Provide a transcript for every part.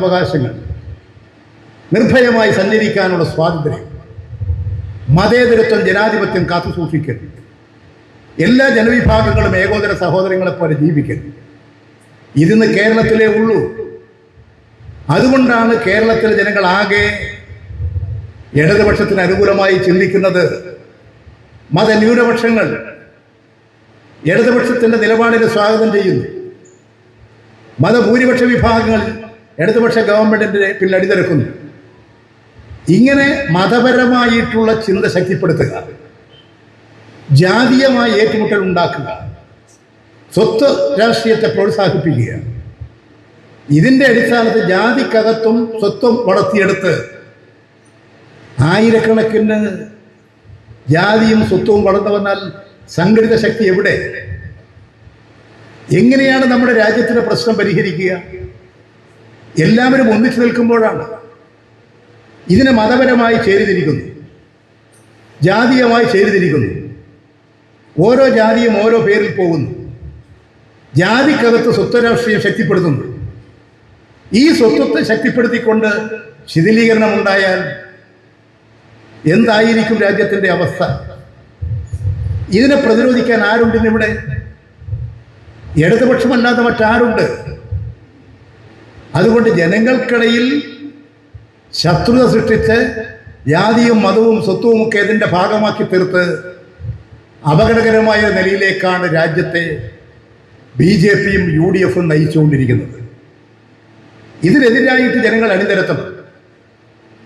അവകാശങ്ങൾ. നിർഭയമായി സഞ്ചരിക്കാനുള്ള സ്വാതന്ത്ര്യം. മതേതരത്വം ജനാധിപത്യം കാത്തു സൂക്ഷിക്കരുത് എല്ലാ ജനവിഭാഗങ്ങളും ഏകോദര സഹോദരങ്ങളെ പോലെ ജീവിക്കൽ ഇതിന്ന് കേരളത്തിലേ ഉള്ളൂ. അതുകൊണ്ടാണ് കേരളത്തിലെ ജനങ്ങൾ ആകെ ഇടതുപക്ഷത്തിന് അനുകൂലമായി ചിന്തിക്കുന്നത് മതന്യൂനപക്ഷങ്ങൾ ഇടതുപക്ഷത്തിന്റെ നിലപാടിനെ സ്വാഗതം ചെയ്യുന്നു. മതഭൂരിപക്ഷ വിഭാഗങ്ങൾ ഇടതുപക്ഷ ഗവൺമെന്റിന്റെ പിന്നിൽ ഇങ്ങനെ മതപരമായിട്ടുള്ള ചിന്ത ശക്തിപ്പെടുത്തുക ജാതീയമായ ഏറ്റുമുട്ടൽ ഉണ്ടാക്കുക സ്വത്ത് രാഷ്ട്രീയത്തെ പ്രോത്സാഹിപ്പിക്കുക ഇതിന്റെ അടിസ്ഥാനത്തിൽ ജാതിക്കകത്തും സ്വത്വം വളർത്തിയെടുത്ത് ആയിരക്കണക്കിന് ജാതിയും സ്വത്വവും വളർന്നു വന്നാൽ സംഘടിത ശക്തി എവിടെ? എങ്ങനെയാണ് നമ്മുടെ രാജ്യത്തിന്റെ പ്രശ്നം പരിഹരിക്കുക? എല്ലാവരും ഒന്നിച്ചു നിൽക്കുമ്പോഴാണ് ഇതിനെ മതപരമായി ചേരിതിരിക്കുന്നു. ജാതീയമായി ചേരിതിരിക്കുന്നു. ഓരോ ജാതിയും ഓരോ പേരിൽ പോകുന്നു. ജാതിക്കകത്ത് സ്വത്വരാഷ്ട്രീയം ശക്തിപ്പെടുത്തുന്നു. ഈ സ്വത്വത്തെ ശക്തിപ്പെടുത്തിക്കൊണ്ട് ശിഥിലീകരണം ഉണ്ടായാൽ എന്തായിരിക്കും രാജ്യത്തിന്റെ അവസ്ഥ? ഇതിനെ പ്രതിരോധിക്കാൻ ആരുണ്ടിന്നിവിടെ ഇടതുപക്ഷമല്ലാതെ മറ്റാരുണ്ട്? അതുകൊണ്ട് ജനങ്ങൾക്കിടയിൽ ശത്രുത സൃഷ്ടിച്ച് ജാതിയും മതവും സ്വത്വവും ഒക്കെ ഇതിന്റെ ഭാഗമാക്കി തീർത്ത് അപകടകരമായ നിലയിലേക്കാണ് രാജ്യത്തെ ബി ജെ പിയും യു ഡി എഫും നയിച്ചുകൊണ്ടിരിക്കുന്നത്. ഇതിനെതിരായിട്ട് ജനങ്ങൾ അണിനിരത്തണം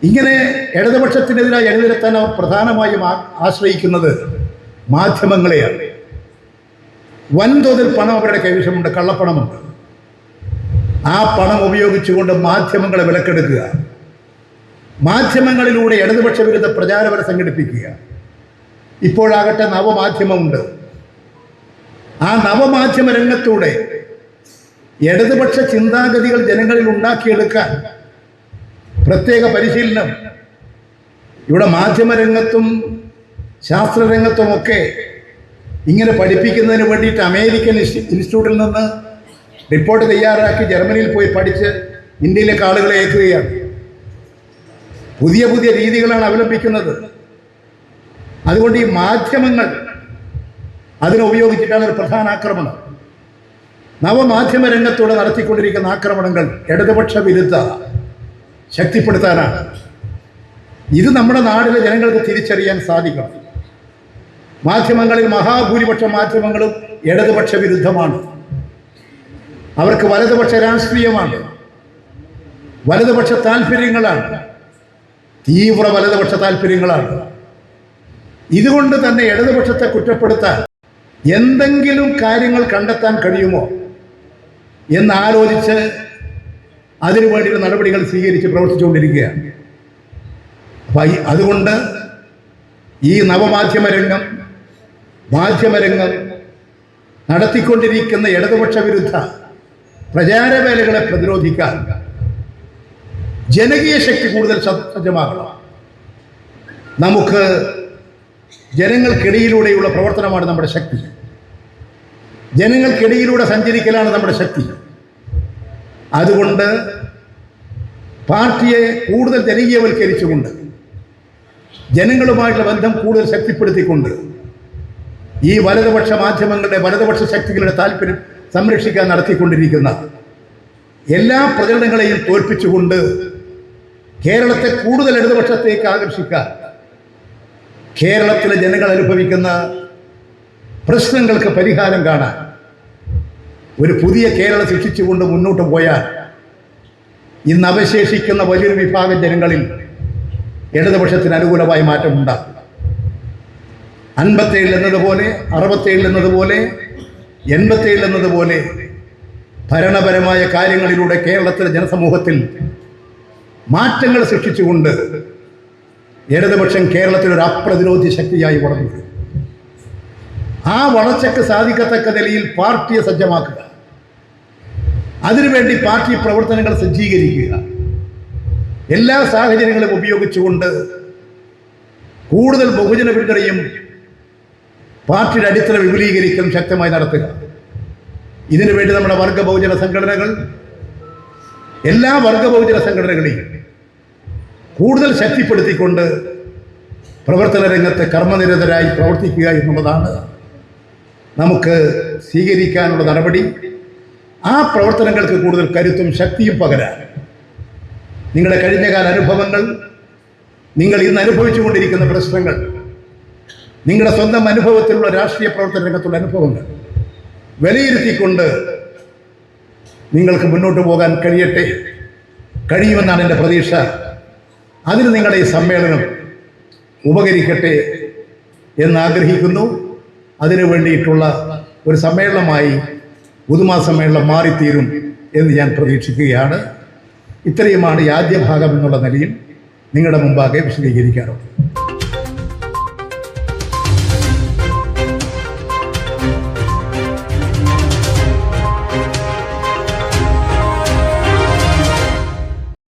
ഇങ്ങനെ ഇടതുപക്ഷത്തിനെതിരായി അണിനിരത്താൻ അവർ പ്രധാനമായും ആശ്രയിക്കുന്നത് മാധ്യമങ്ങളെയാണ്. വൻതോതിൽ പണം അവരുടെ കൈവശമുണ്ട് കള്ളപ്പണമുണ്ട്. ആ പണം ഉപയോഗിച്ചുകൊണ്ട് മാധ്യമങ്ങളെ വിലക്കെടുക്കുക. മാധ്യമങ്ങളിലൂടെ ഇടതുപക്ഷ വിരുദ്ധ പ്രചാരവര സംഘടിപ്പിക്കുക. ഇപ്പോഴാകട്ടെ നവമാധ്യമമുണ്ട്. ആ നവമാധ്യമ രംഗത്തൂടെ ഇടതുപക്ഷ ചിന്താഗതികൾ ജനങ്ങളിൽ ഉണ്ടാക്കിയെടുക്കാൻ പ്രത്യേക പരിശീലനം ഇവിടെ മാധ്യമരംഗത്തും ശാസ്ത്രരംഗത്തുമൊക്കെ ഇങ്ങനെ പഠിപ്പിക്കുന്നതിന് വേണ്ടിയിട്ട് അമേരിക്കൻ ഇൻസ്റ്റിറ്റ്യൂട്ടിൽ നിന്ന് റിപ്പോർട്ട് തയ്യാറാക്കി ജർമ്മനിയിൽ പോയി പഠിച്ച് ഇന്ത്യയിലേക്ക് ആളുകളെ ഏൽക്കുകയാണ് പുതിയ പുതിയ രീതികളാണ് അവലംബിക്കുന്നത്. അതുകൊണ്ട് ഈ മാധ്യമങ്ങൾ അതിനെ ഉപയോഗിച്ചിട്ടാണ് ഒരു പ്രധാന ആക്രമണം. നവമാധ്യമ രംഗത്തൂടെ നടത്തിക്കൊണ്ടിരിക്കുന്ന ആക്രമണങ്ങൾ ഇടതുപക്ഷ വിരുദ്ധ ശക്തിപ്പെടുത്താനാണ്. ഇത് നമ്മുടെ നാടിലെ ജനങ്ങൾക്ക് തിരിച്ചറിയാൻ സാധിക്കണം. മാധ്യമങ്ങളിൽ മഹാഭൂരിപക്ഷ മാധ്യമങ്ങളും ഇടതുപക്ഷ വിരുദ്ധമാണ്. അവർക്ക് വലതുപക്ഷ രാഷ്ട്രീയമാണ്. വലതുപക്ഷ താല്പര്യങ്ങളാണ്. തീവ്ര വലതുപക്ഷ താല്പര്യങ്ങളാണ്. ഇതുകൊണ്ട് തന്നെ ഇടതുപക്ഷത്തെ കുറ്റപ്പെടുത്താൻ എന്തെങ്കിലും കാര്യങ്ങൾ കണ്ടെത്താൻ കഴിയുമോ എന്നാലോചിച്ച് അതിനു വേണ്ടിയുള്ള നടപടികൾ സ്വീകരിച്ച് പ്രവർത്തിച്ചുകൊണ്ടിരിക്കുകയാണ്. അപ്പം അതുകൊണ്ട് ഈ നവമാധ്യമ രംഗം മാധ്യമരംഗം നടത്തിക്കൊണ്ടിരിക്കുന്ന ഇടതുപക്ഷ വിരുദ്ധ പ്രചാരവേലകളെ പ്രതിരോധിക്കാൻ ജനകീയ ശക്തി കൂടുതൽ സജ്ജമാകണം. നമുക്ക് ജനങ്ങൾക്കിടയിലൂടെയുള്ള പ്രവർത്തനമാണ് നമ്മുടെ ശക്തി. ജനങ്ങൾക്കിടയിലൂടെ സഞ്ചരിക്കലാണ് നമ്മുടെ ശക്തി. അതുകൊണ്ട് പാർട്ടിയെ കൂടുതൽ ജനകീയവൽക്കരിച്ചുകൊണ്ട് ജനങ്ങളുമായിട്ടുള്ള ബന്ധം കൂടുതൽ ശക്തിപ്പെടുത്തിക്കൊണ്ട് ഈ വലതുപക്ഷ മാധ്യമങ്ങളുടെ വലതുപക്ഷ ശക്തികളുടെ താല്പര്യം സംരക്ഷിക്കാൻ നടത്തിക്കൊണ്ടിരിക്കുന്ന എല്ലാ പ്രചരണങ്ങളെയും തോൽപ്പിച്ചുകൊണ്ട് കേരളത്തെ കൂടുതൽ ഇടതുപക്ഷത്തേക്ക് ആകർഷിക്കാൻ കേരളത്തിലെ ജനങ്ങൾ അനുഭവിക്കുന്ന പ്രശ്നങ്ങൾക്ക് പരിഹാരം കാണാൻ ഒരു പുതിയ കേരളം സൃഷ്ടിച്ചുകൊണ്ട് മുന്നോട്ട് പോയാൽ ഇന്ന് അവശേഷിക്കുന്ന വലിയൊരു വിഭാഗം ജനങ്ങളിൽ ഇടതുപക്ഷത്തിന് അനുകൂലമായി മാറ്റമുണ്ടാകും അൻപത്തേഴിൽ എന്നതുപോലെ അറുപത്തേഴിൽ എന്നതുപോലെ എൺപത്തേഴിൽ എന്നതുപോലെ ഭരണപരമായ കാര്യങ്ങളിലൂടെ കേരളത്തിലെ ജനസമൂഹത്തിൽ മാറ്റങ്ങൾ സൃഷ്ടിച്ചുകൊണ്ട് ഇടതുപക്ഷം കേരളത്തിൽ ഒരു അപ്രതിരോധി ശക്തിയായി വളർന്നു. ആ വളർച്ചയ്ക്ക് സാധിക്കത്തക്ക നിലയിൽ പാർട്ടിയെ സജ്ജമാക്കുക. അതിനുവേണ്ടി പാർട്ടി പ്രവർത്തനങ്ങൾ സജ്ജീകരിക്കുക. എല്ലാ സാഹചര്യങ്ങളും ഉപയോഗിച്ചുകൊണ്ട് കൂടുതൽ ബഹുജന പിന്തുണയും പാർട്ടിയുടെ അടിത്തറ വിപുലീകരിക്കലും ശക്തമായി നടത്തുക. ഇതിനുവേണ്ടി നമ്മുടെ വർഗ ബഹുജന സംഘടനകൾ എല്ലാ വർഗ ബഹുജന സംഘടനകളെയും കൂടുതൽ ശക്തിപ്പെടുത്തിക്കൊണ്ട് പ്രവർത്തന രംഗത്ത് കർമ്മനിരതരായി പ്രവർത്തിക്കുക എന്നുള്ളതാണ് നമുക്ക് സ്വീകരിക്കാനുള്ള നടപടി. ആ പ്രവർത്തനങ്ങൾക്ക് കൂടുതൽ കരുത്തും ശക്തിയും പകരാൻ നിങ്ങളുടെ കഴിഞ്ഞകാല അനുഭവങ്ങൾ നിങ്ങൾ ഇന്ന് അനുഭവിച്ചുകൊണ്ടിരിക്കുന്ന പ്രശ്നങ്ങൾ നിങ്ങളുടെ സ്വന്തം അനുഭവത്തിലുള്ള രാഷ്ട്രീയ പ്രവർത്തന രംഗത്തുള്ള അനുഭവങ്ങൾ വിലയിരുത്തിക്കൊണ്ട് നിങ്ങൾക്ക് മുന്നോട്ട് പോകാൻ കഴിയട്ടെ. കഴിയുമെന്നാണ് എന്റെ പ്രതീക്ഷ. അതിന് നിങ്ങളുടെ ഈ സമ്മേളനം ഉപകരിക്കട്ടെ എന്നാഗ്രഹിക്കുന്നു. അതിനു വേണ്ടിയിട്ടുള്ള ഒരു സമ്മേളനമായി പുതുമാ സമ്മേളനം മാറിത്തീരും എന്ന് ഞാൻ പ്രതീക്ഷിക്കുകയാണ്. ഇത്രയുമാണ് ഈ ആദ്യ ഭാഗം എന്നുള്ള നിലയിൽ നിങ്ങളുടെ മുമ്പാകെ വിശദീകരിക്കാറുള്ളത്.